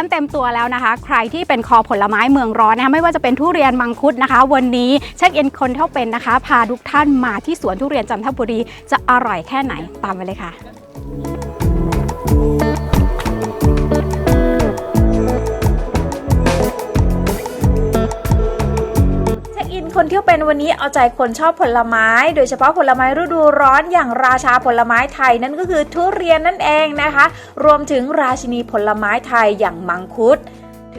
อนเต็มตัวแล้วนะคะ ใครที่เป็นคอผลไม้เมืองร้อนนะคะไม่ว่าจะเป็นทุเรียนมังคุดนะคะ วันนี้เช็คอินคนเท่าเป็นนะคะ พาทุกท่านมาที่สวนทุเรียนจันทบุรีจะอร่อยแค่ไหนตามไปเลยค่ะ วันนี้เอาใจคนชอบผลไม้ โดยเฉพาะผลไม้ฤดูร้อนอย่างราชาผลไม้ไทยนั่นก็คือทุเรียนนั่นเองนะคะ รวมถึงราชินีผลไม้ไทยอย่างมังคุด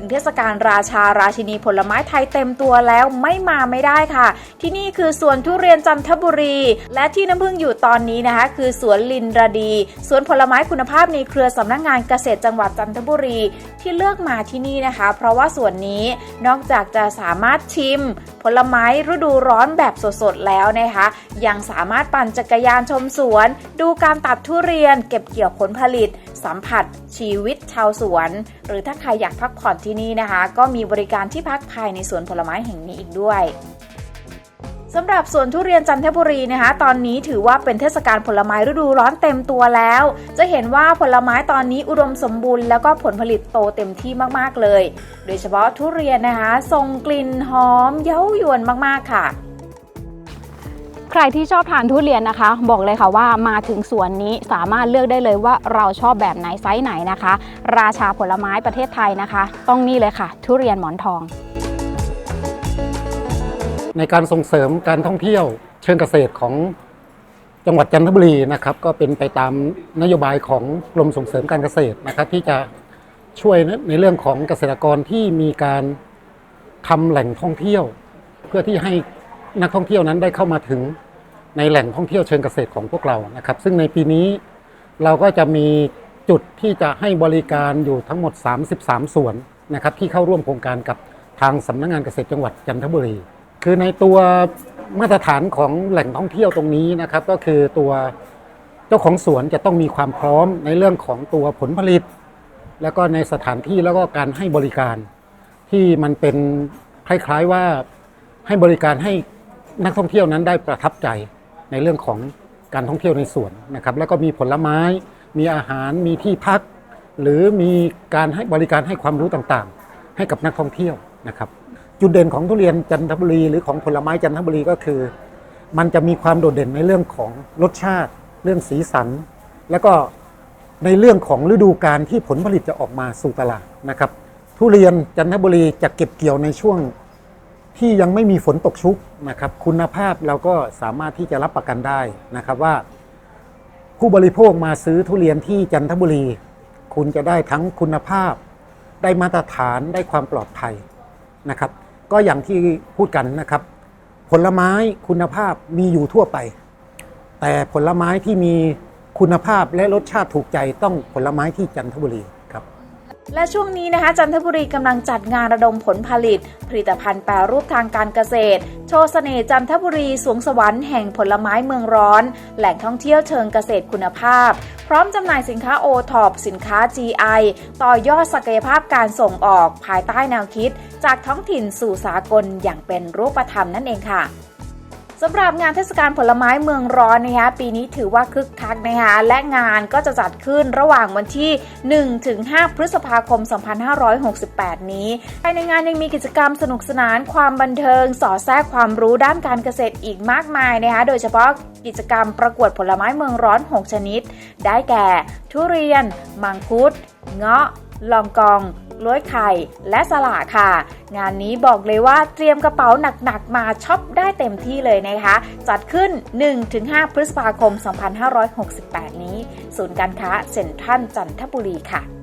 ถึงเทศกาลราชาราชินีผลไม้ไทยเต็มตัวแล้วไม่มาไม่ได้ค่ะ ที่นี่คือสวนทุเรียนจันทบุรี และที่น้ำพึ่งอยู่ตอนนี้นะคะ คือสวนลินระดีสวนผลไม้คุณภาพในเครือสำนักงานเกษตรจังหวัดจันทบุรี ที่เลือกมาที่นี่นะคะ เพราะว่าสวนนี้นอกจากจะสามารถชิม ผลไม้ฤดูร้อนแบบสดๆแล้วนะคะ ยังสามารถปั่นจักรยานชมสวน ดูการตัดทุเรียน เก็บเกี่ยวผลผลิต สัมผัสชีวิตชาวสวน หรือถ้าใครอยากพักผ่อนที่นี่นะคะ ก็มีบริการที่พักภายในสวนผลไม้แห่งนี้อีกด้วยสำหรับสวนทุเรียนจันทบุรีนะคะ ตอนนี้ถือว่าเป็นเทศกาลผลไม้ฤดูร้อนเต็มตัวแล้ว จะเห็นว่าผลไม้ตอนนี้อุดมสมบูรณ์แล้วก็ผลผลิตโตเต็มที่มากๆเลย โดยเฉพาะทุเรียนนะคะส่งกลิ่นหอมเย้ายวนมากๆค่ะ ใครที่ชอบทานทุเรียนนะคะ บอกเลยค่ะว่ามาถึงสวนนี้สามารถเลือกได้เลยว่าเราชอบแบบไหนไซส์ไหนนะคะ ราชาผลไม้ประเทศไทยนะคะ ต้องนี่เลยค่ะ ทุเรียนหมอนทอง ในการส่งเสริมการท่องเที่ยวเชิงเกษตรของจังหวัดจันทบุรีนะครับ ก็เป็นไปตามนโยบายของกรมส่งเสริมการเกษตรนะครับ ที่จะช่วยในเรื่องของเกษตรกรที่มีการทำแหล่งท่องเที่ยว เพื่อที่ให้ นักท่องเที่ยวนั้นได้เข้ามาถึงในแหล่งท่องเที่ยวเชิงเกษตรของพวกเรานะครับ ซึ่งในปีนี้เราก็จะมีจุดที่จะให้บริการอยู่ทั้งหมด 33 ส่วนนะครับที่เข้าร่วมโครงการกับทางสำนักงานเกษตรจังหวัดจันทบุรี คือในตัวมาตรฐานของแหล่งท่องเที่ยวตรงนี้นะครับก็คือตัวเจ้าของสวนจะต้องมีความพร้อมในเรื่องของตัวผลผลิต แล้วก็ในสถานที่แล้วก็การให้บริการที่มันเป็นคล้ายๆว่าให้บริการให้ นักท่องเที่ยวนั้นได้ประทับใจในเรื่องของการท่องเที่ยวในสวนนะครับ แล้วก็มีผลไม้ มีอาหาร มีที่พัก หรือมีการให้บริการให้ความรู้ต่างๆ ให้กับนักท่องเที่ยวนะครับ จุดเด่นของทุเรียนจันทบุรี หรือของผลไม้จันทบุรีก็คือ มันจะมีความโดดเด่นในเรื่องของรสชาติ เรื่องสีสัน แล้วก็ในเรื่องของฤดูการที่ผลผลิตจะออกมาสู่ตลาดนะครับ ทุเรียนจันทบุรีจะเก็บเกี่ยวในช่วง ที่ยังไม่มีฝนตกชุกนะครับคุณภาพเราก็สามารถที่จะรับประกันได้นะครับว่า ผู้บริโภคมาซื้อทุเรียนที่จันทบุรี คุณจะได้ทั้งคุณภาพ ได้มาตรฐานได้ความปลอดภัยนะครับ ก็อย่างที่พูดกันนะครับ ผลไม้คุณภาพมีอยู่ทั่วไป แต่ผลไม้ที่มีคุณภาพและรสชาติถูกใจต้องผลไม้ที่จันทบุรี และช่วงนี้นะคะจันทบุรีกำลังจัดงานระดมผลผลิต ผลิตภัณฑ์แปรรูปทางการเกษตร โชว์เสน่ห์จันทบุรีสวงสวรรค์แห่งผลไม้เมืองร้อน แหล่งท่องเที่ยวเชิงเกษตรคุณภาพ พร้อมจำหน่ายสินค้าโอท็อปสินค้า GI ต่อยอดศักยภาพการส่งออกภายใต้แนวคิด จากท้องถิ่นสู่สากลอย่างเป็นรูปธรรมนั่นเองค่ะ สำหรับงานเทศกาลผลไม้เมืองร้อนนะคะปีนี้ถือว่าคึกคักนะคะและงานก็จะจัดขึ้นระหว่างวันที่1ถึง5พฤษภาคม 2568 นี้ ภายในงานยังมีกิจกรรมสนุกสนานความบันเทิง สอดแทรกความรู้ด้านการเกษตรอีกมากมายนะคะโดยเฉพาะกิจกรรมประกวดผลไม้เมืองร้อน 6 ชนิด ได้แก่ ทุเรียน มังคุด เงาะ ลองกองล้วยไข่และสลาค่ะ งานนี้บอกเลยว่าเตรียมกระเป๋าหนักๆมาช็อปได้เต็มที่เลยนะคะ จัดขึ้น 1-5 พฤษภาคม 2568 นี้ ศูนย์การค้าเซ็นทรัลจันทบุรีค่ะ